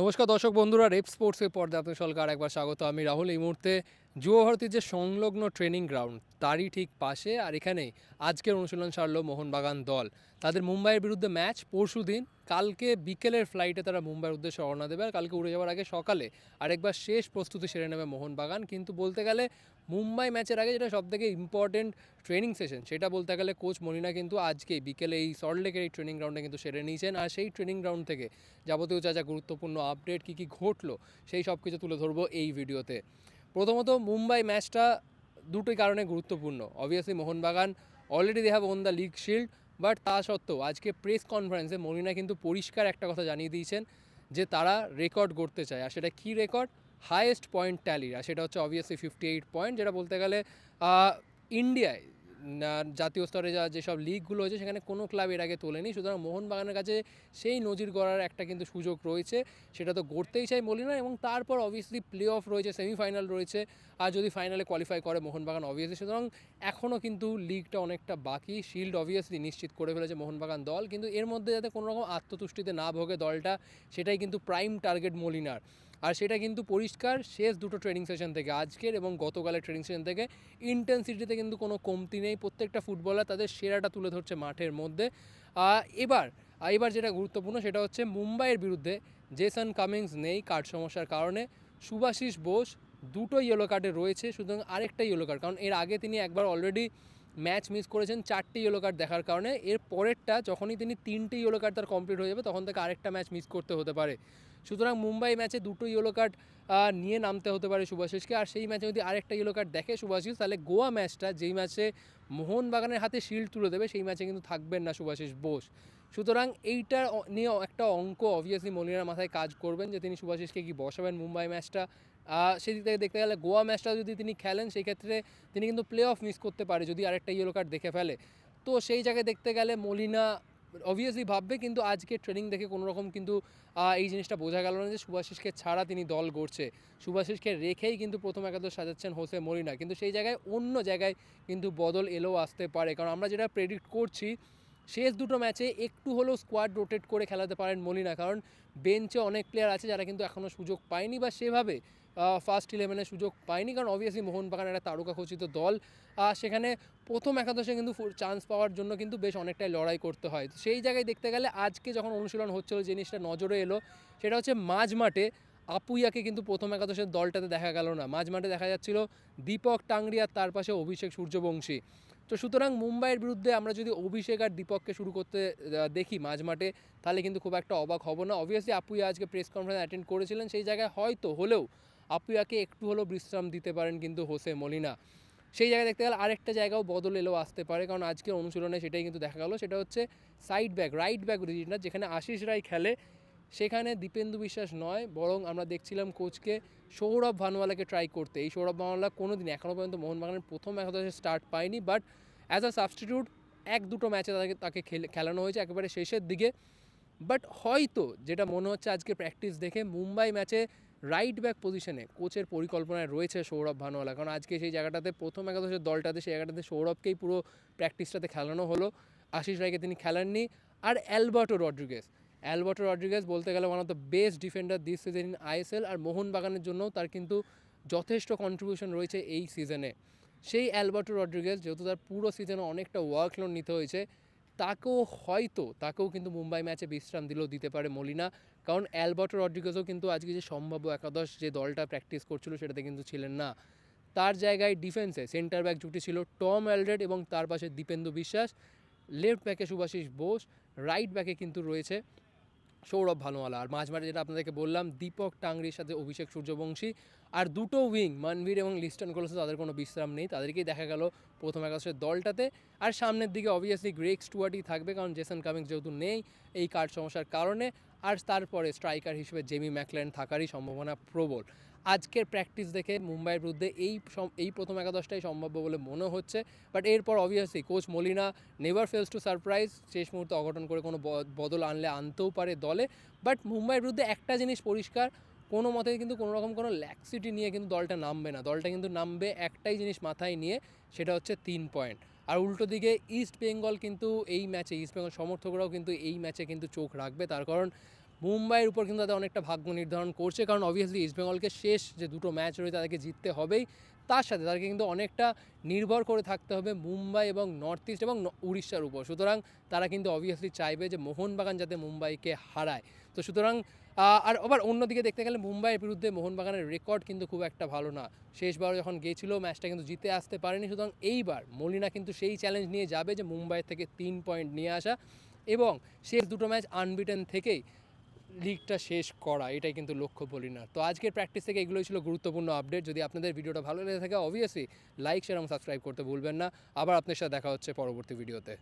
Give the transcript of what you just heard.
নমস্কার দর্শক বন্ধুরা, রেপ স্পোর্টসের পর্দা আপনাদের সকলকে একবার স্বাগত। আমি রাহুল। এই মুহূর্তে যুব ভারতীর যে সংলগ্ন ট্রেনিং গ্রাউন্ড, তারই ঠিক পাশে আর এখানে আজকের অনুশীলন সারলো মোহনবাগান দল। তাদের মুম্বাইয়ের বিরুদ্ধে ম্যাচ পরশু দিন, কালকে বিকেলের ফ্লাইটে তারা মুম্বাইয়ের উদ্দেশ্যে রওনা দেবে আর কালকে উড়ে যাওয়ার আগে সকালে আরেকবার শেষ প্রস্তুতি সেরে নেবে মোহনবাগান। কিন্তু বলতে গেলে মুম্বাই ম্যাচের আগে যেটা সবথেকে ইম্পর্টেন্ট ট্রেনিং সেশন সেটা বলতে গেলে কোচ মনিনা কিন্তু আজকে বিকেলে এই সল্টলেকের এই ট্রেনিং গ্রাউন্ডে কিন্তু সেরে নিয়েছেন। আর সেই ট্রেনিং গ্রাউন্ড থেকে যাবতীয় যা যা গুরুত্বপূর্ণ আপডেট কী কী ঘটলো, সেই সব কিছু তুলে ধরবো এই ভিডিওতে। প্রথমত মুম্বাই ম্যাচটা দুটোই কারণে গুরুত্বপূর্ণ। Obviously Mohun Bagan already they have won the league shield but তা সত্ত্বেও আজকে প্রেস কনফারেন্সে মনিনা কিন্তু পরিষ্কার একটা কথা জানিয়ে দিয়েছেন যে তারা রেকর্ড করতে চায়। আর সেটা কী রেকর্ড হায়েস্ট পয়েন্ট ট্যালির আর সেটা হচ্ছে অবভিয়াসলি ফিফটি এইট পয়েন্ট যেটা বলতে গেলে ইন্ডিয়ায় জাতীয় স্তরে যা, যেসব লিগগুলো হয়েছে, সেখানে কোনো ক্লাব এর আগে তোলেনি। সুতরাং মোহনবাগানের কাছে সেই নজির গড়ার একটা কিন্তু সুযোগ রয়েছে। সেটা তো গড়তেই চাই বলি না এবং তারপর অবভিয়াসলি প্লে অফ রয়েছে সেমিফাইনাল রয়েছে। আর যদি ফাইনালে কোয়ালিফাই করে মোহনবাগান অবভিয়াসলি সুতরাং এখনও কিন্তু লিগটা অনেকটা বাকি। শিল্ড অবভিয়াসলি নিশ্চিত করে ফেলেছে মোহনবাগান দল। কিন্তু এর মধ্যে যাতে কোনো রকম আত্মতুষ্টিতে না ভোগে দলটা, সেটাই কিন্তু প্রাইম টার্গেট মলিনার। আর সেটা কিন্তু পরিষ্কার শেষ দুটো ট্রেনিং সেশন থেকে, আজকের এবং গতকালের ট্রেনিং সেশন থেকে। ইন্টেন্সিটিতে কিন্তু কোনো কমতি নেই। প্রত্যেকটা ফুটবলার তাদের সেরাটা তুলে ধরছে মাঠের মধ্যে। এবার এবার যেটা গুরুত্বপূর্ণ সেটা হচ্ছে মুম্বাইয়ের বিরুদ্ধে জেসন কামিংস নেই কার্ড সমস্যার কারণে। সুভাশিস বোস দুটো ইয়েলো কার্ডে রয়েছে, সুতরাং আরেকটা ইয়েলো কার্ড কারণ এর আগে তিনি একবার অলরেডি ম্যাচ মিস করেছেন চারটে ইয়েলো কার্ড দেখার কারণে। এর পরেরটা যখনই তিনি তিনটে ইয়েলো কার্ড তার কমপ্লিট হয়ে যাবে, তখন তাকে আরেকটা ম্যাচ মিস করতে হতে পারে। সুতরাং মুম্বাই ম্যাচে দুটো ইয়েলো কার্ড নিয়ে নামতে হতে পারে সুভাশিসকে আর সেই ম্যাচে যদি আরেকটা ইয়েলো কার্ড দেখে সুভাশিস তাহলে গোয়া ম্যাচটা, যেই ম্যাচে মোহনবাগানের হাতে শিল্ড তুলে দেবে, সেই ম্যাচে কিন্তু থাকবেন না সুভাশিস বোস। সুতরাং এইটা নিয়ে একটা অঙ্ক অবভিয়াসলি মলিনার মাথায় কাজ করবেন যে তিনি সুভাশিসকে কি বসাবেন মুম্বাই ম্যাচটা। সেদিক থেকে দেখতে গেলে গোয়া ম্যাচটা যদি তিনি খেলেন, সেই ক্ষেত্রে তিনি কিন্তু প্লে অফ মিস করতে পারে যদি আরেকটা ইয়েলো কার্ড দেখে ফেলে। তো সেই জায়গায় দেখতে গেলে মলিনা অবভিয়াসলি ভাববে, কিন্তু আজকে ট্রেনিং দেখে কোনো রকম কিন্তু এই জিনিসটা বোঝা গেল না যে সুভাশিসকে ছাড়া তিনি দল গড়ছে। সুভাশিসকে রেখেই কিন্তু প্রথম একাদশ সাজাচ্ছেন হোসে মরিনা কিন্তু সেই জায়গায় অন্য জায়গায় কিন্তু বদল এলেও আসতে পারে। কারণ আমরা যেটা প্রেডিক্ট করছি, শেষ দুটো ম্যাচে একটু হলেও স্কোয়াড রোটেট করে খেলাতে পারেন মলিনা, কারণ বেঞ্চে অনেক প্লেয়ার আছে যারা কিন্তু এখনও সুযোগ পায়নি বা সেভাবে ফার্স্ট ইলেভেনে সুযোগ পায়নি। কারণ অবভিয়াসলি মোহনবাগান একটা তারকা খচিত দল। সেখানে প্রথম একাদশে কিন্তু চান্স পাওয়ার জন্য কিন্তু বেশ অনেকটাই লড়াই করতে হয়। সেই জায়গায় দেখতে গেলে আজকে যখন অনুশীলন হচ্ছিল জিনিসটা নজরে এলো, সেটা হচ্ছে মাঝ মাঠে আপুইয়াকে কিন্তু প্রথম একাদশের দলটাতে দেখা গেল না। মাঝ মাঠে দেখা যাচ্ছিল দীপক টাংরি আর তার পাশে অভিষেক সূর্যবংশী। তো সুতরাং মুম্বাইয়ের বিরুদ্ধে আমরা যদি অভিষেক আর দীপককে শুরু করতে দেখি মাঝ মাঠে, তাহলে কিন্তু খুব একটা অবাক হব না। অবভিয়াসলি আপুইয়া আজকে প্রেস কনফারেন্স অ্যাটেন্ড করেছিলেন, সেই জায়গায় হয়তো, হলেও আপুইয়াকে একটু হলেও বিশ্রাম দিতে পারেন কিন্তু হোসে মলিনা। সেই জায়গায় দেখতে গেলে আরেকটা জায়গাও বদল এলেও আসতে পারে। কারণ আজকের অনুশীলনে সেটাই কিন্তু দেখা গেল, সেটা হচ্ছে সাইড ব্যাক রাইট ব্যাক রিজিনটা যেখানে আশিস রায় খেলে, সেখানে দীপেন্দু বিশ্বাস নয়, বরং আমরা দেখছিলাম কোচকে সৌরভ ভানুয়ালাকে ট্রাই করতে। এই সৌরভ ভানুয়ালা কোনো দিন এখনও পর্যন্ত মোহনবাগানের প্রথম একাদশে স্টার্ট পায়নি বাট অ্যাজ আ সাবস্টিটিউট এক দুটো ম্যাচে তাকে তাকে খেলে, খেলানো হয়েছে একেবারে শেষের দিকে। বাট হয়তো, যেটা মনে হচ্ছে আজকে প্র্যাকটিস দেখে, মুম্বাই ম্যাচে রাইট ব্যাক পজিশনে কোচের পরিকল্পনায় রয়েছে সৌরভ ভানুয়ালা। কারণ আজকে সেই জায়গাটাতে প্রথম একাদশের দলটাতে, সেই জায়গাটাতে সৌরভকেই পুরো প্র্যাকটিসটাতে খেলানো হলো। আশিস রায়কে তিনি খেলাননি। আর অ্যালবার্টো রড্রিগেস অ্যালবার্টো রড্রিগেস বলতে গেলে one of the best defender this season in ISL আর মোহনবাগানের জন্যও তার কিন্তু যথেষ্ট কন্ট্রিবিউশন রয়েছে এই সিজনে সেই অ্যালবার্টো রড্রিগেস যেহেতু তার পুরো সিজনে অনেকটা ওয়ার্কলোড নিতে হয়েছে, তাকেও হয়তো, তাকেও কিন্তু মুম্বাই ম্যাচে বিশ্রাম দিলেও দিতে পারে মলিনা। কারণ অ্যালবার্টো রড্রিগেসও কিন্তু আজকে যে সম্ভাব্য একাদশ যে দলটা প্র্যাকটিস করছিল সেটাতে কিন্তু ছিলেন না। তার জায়গায় ডিফেন্সে সেন্টার ব্যাক জুটি ছিল টম অ্যালড্রেড এবং তার পাশে দীপেন্দু বিশ্বাস। লেফট ব্যাকে সুভাশিস বোস রাইট ব্যাকে কিন্তু রয়েছে সৌরভ ভানুয়ালা। আর মাঝ মাঠে যেটা আপনাদেরকে বললাম, দীপক টাংরির সাথে অভিষেক সূর্যবংশী। আর দুটো উইং মানভীর এবং লিস্টন কলসে তাদের কোনো বিশ্রাম নেই। তাদেরকেই দেখা গেল প্রথম একাদশের দলটাতে। আর সামনের দিকে অবভিয়াসলি গ্রেক স্টুয়ার্টই থাকবে, কারণ জেসন কামিংস যেহেতু নেই, এই কার্ড সমস্যার কারণে। আর তারপরে স্ট্রাইকার হিসেবে জেমি ম্যাকল্যান্ড থাকারই সম্ভাবনা প্রবল। আজকের প্র্যাকটিস দেখে মুম্বাইয়ের বিরুদ্ধে এই এই প্রথম একাদশটাই সম্ভাব্য বলে মনে হচ্ছে। বাট এরপর obviously coach Molina never fails to surprise শেষ মুহূর্তে অঘটন করে কোনো বদল আনলে, আনতেও পারে দলে। বাট মুম্বাইয়ের বিরুদ্ধে একটা জিনিস পরিষ্কার, কোনো মতে কিন্তু কোনো রকম কোনো ল্যাক্সিটি নিয়ে কিন্তু দলটা নামবে না। দলটা কিন্তু নামবে একটাই জিনিস মাথায় নিয়ে, সেটা হচ্ছে তিন পয়েন্ট আর উল্টো দিকে ইস্ট বেঙ্গল কিন্তু এই ম্যাচে ইস্ট বেঙ্গল সমর্থকরাও কিন্তু এই ম্যাচে কিন্তু চোখ রাখবে। তার কারণ মুম্বাইয়ের উপর কিন্তু তাদের অনেকটা ভাগ্য নির্ধারণ করছে। কারণ অবভিয়াসলি ইস্টবেঙ্গলকে শেষ যে দুটো ম্যাচ রয়েছে, তাদেরকে জিততে হবেই। তার সাথে তাদেরকে কিন্তু অনেকটা নির্ভর করে থাকতে হবে মুম্বাই এবং নর্থ ইস্ট এবং উড়িষ্যার উপর। সুতরাং তারা কিন্তু অবভিয়াসলি চাইবে যে মোহনবাগান যাতে মুম্বাইকে হারায়। তো সুতরাং আর আবার অন্যদিকে দেখতে গেলে মুম্বাইয়ের বিরুদ্ধে মোহনবাগানের রেকর্ড কিন্তু খুব একটা ভালো না। শেষবার যখন গিয়েছিল ম্যাচটা কিন্তু জিতে আসতে পারেনি। সুতরাং এইবার মলিনা কিন্তু সেই চ্যালেঞ্জ নিয়ে যাবে যে মুম্বাই থেকে তিন পয়েন্ট নিয়ে আসা এবং শেষ দুটো ম্যাচ আনবিটেন থেকেই লিগটা শেষ করা। এটাই কিন্তু লক্ষ্য বলি না তো আজকের প্র্যাকটিস থেকে এগুলোই ছিল গুরুত্বপূর্ণ আপডেট যদি আপনাদের ভিডিওটা ভালো লেগে থাকে অবভিয়াসলি লাইক শেয়ার এবং সাবস্ক্রাইব করতে ভুলবেন না। আবার আপনার সাথে দেখা হচ্ছে পরবর্তী ভিডিওতে